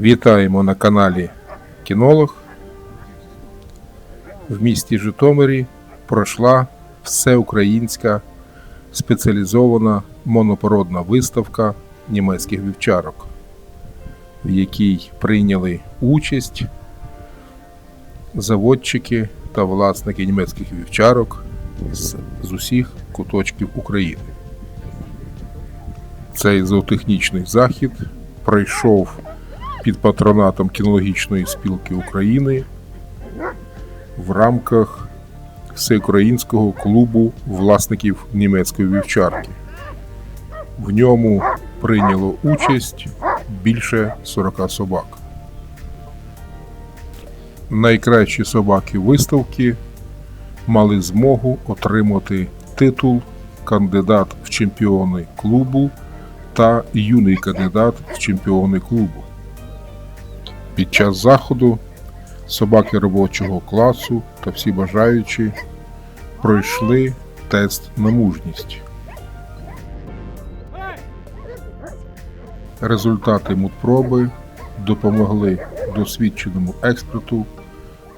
Вітаємо на каналі Кінолог. В місті Житомирі пройшла всеукраїнська спеціалізована монопородна виставка німецьких вівчарок, в якій прийняли участь заводчики та власники німецьких вівчарок з, з усіх куточків України. Цей зоотехнічний захід пройшов під патронатом кінологічної спілки України в рамках Всеукраїнського клубу власників німецької вівчарки. В ньому прийняло участь більше 40 собак. Найкращі собаки виставки мали змогу отримати титул кандидат в чемпіони клубу та юний кандидат в чемпіони клубу. Під час заходу собаки робочого класу та всі бажаючі пройшли тест на мужність. Результати мудпроби допомогли досвідченому експерту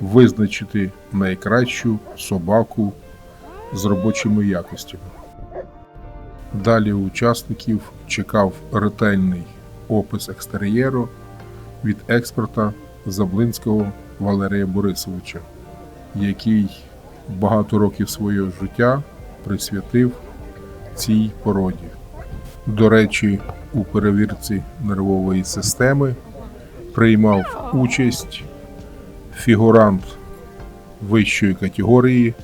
визначити найкращу собаку з робочими якостями. Далі учасників чекав ретельний опис екстер'єру від експерта Заблинського Валерія Борисовича, який багато років свого життя присвятив цій породі. До речі, у перевірці нервової системи приймав участь фігурант вищої категорії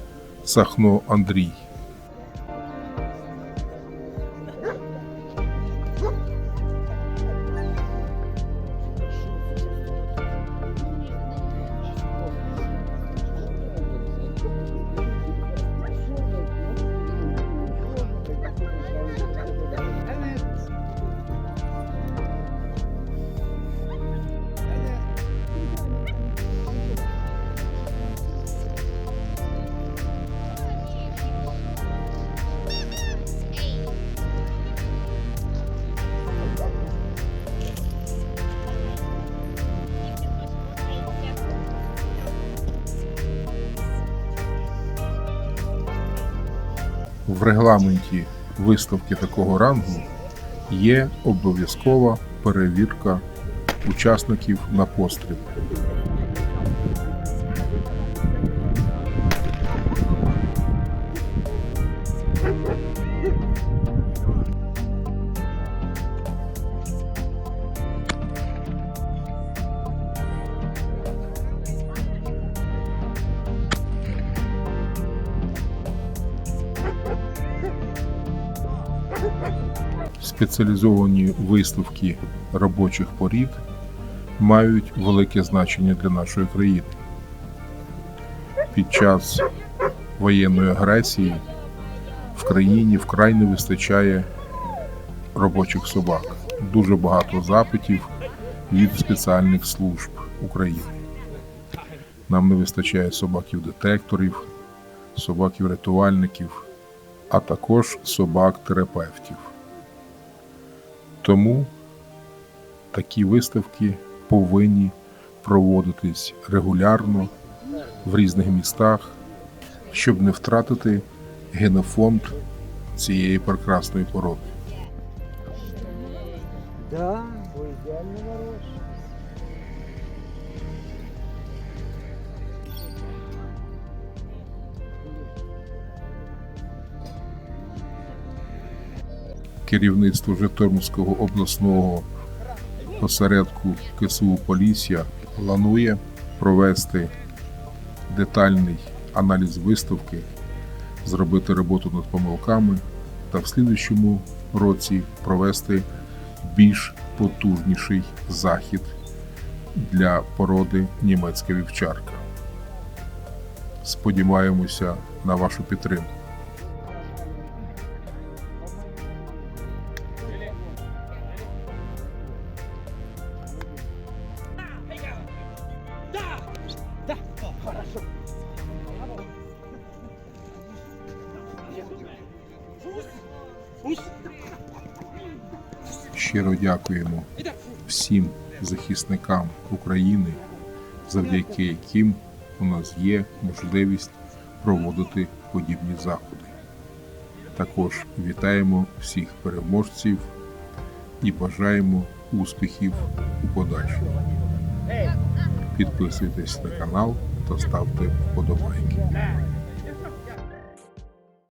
Сахно Андрій. В регламенті виставки такого рангу є обов'язкова перевірка учасників на постріл. Спеціалізовані виставки робочих порід мають велике значення для нашої країни. Під час воєнної агресії в країні вкрай не вистачає робочих собак. Дуже багато запитів від спеціальних служб України. Нам не вистачає собаків-детекторів, собаків-рятувальників, а також собак-терапевтів. Тому такі виставки повинні проводитись регулярно в різних містах, щоб не втратити генофонд цієї прекрасної породи. Да, бо ідеально хороший. Керівництво Житомирського обласного осередку КСУ Полісся планує провести детальний аналіз виставки, зробити роботу над помилками та в слідуючому році провести більш потужніший захід для породи німецька вівчарка. Сподіваємося на вашу підтримку. Щиро дякуємо всім захисникам України, завдяки яким у нас є можливість проводити подібні заходи. Також вітаємо всіх переможців і бажаємо успіхів у подальшому. Підписуйтесь на канал та ставте вподобайки.